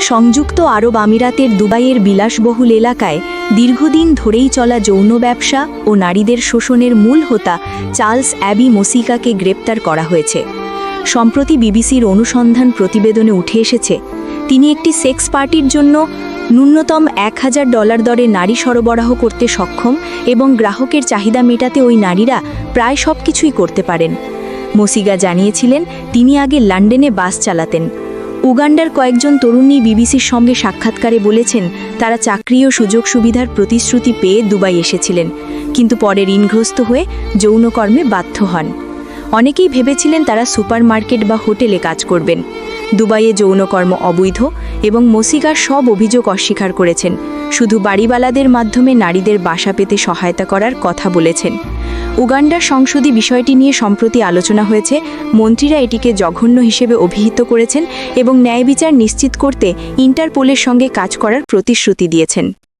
সংযুক্ত আরব আমিরাতের দুবাইয়ের বিলাসবহুল এলাকায় দীর্ঘদিন ধরেই চলা যৌন ব্যবসা ও নারীদের শোষণের মূল হোতা চার্লস অ্যাবি মসিকাকে গ্রেপ্তার করা হয়েছে। সম্প্রতি বিবিসির অনুসন্ধান প্রতিবেদনে উঠে এসেছে, তিনি একটি সেক্স পার্টির জন্য ন্যূনতম এক হাজার ডলার দরে নারী সরবরাহ করতে সক্ষম এবং গ্রাহকের চাহিদা মেটাতে ওই নারীরা প্রায় সব কিছুই করতে পারেন। মসিগা জানিয়েছিলেন, তিনি আগে লন্ডনে বাস চালাতেন। উগান্ডার কয়েকজন তরুণী বিবিসির সঙ্গে সাক্ষাৎকারে বলেছেন, তারা চাকরি ও সুযোগ সুবিধার প্রতিশ্রুতি পেয়ে দুবাই এসেছিলেন, কিন্তু পরে ঋণগ্রস্ত হয়ে যৌনকর্মে বাধ্য হন। অনেকেই ভেবেছিলেন তারা সুপারমার্কেট বা হোটেলে কাজ করবেন। দুবাইয়ে যৌনকর্ম অবৈধ এবং মসিগার সব অভিযোগ অস্বীকার করেছেন। শুধু বাড়িওয়ালাদের মাধ্যমে নারীদের বাসা পেতে সহায়তা করার কথা বলেছেন। উগান্ডার সংসদে বিষয়টি নিয়ে সম্প্রতি আলোচনা হয়েছে, মন্ত্রীরা এটিকে জঘন্য হিসেবে অভিহিত করেছেন এবং ন্যায় বিচার নিশ্চিত করতে ইন্টারপোলের সঙ্গে কাজ করার প্রতিশ্রুতি দিয়েছেন।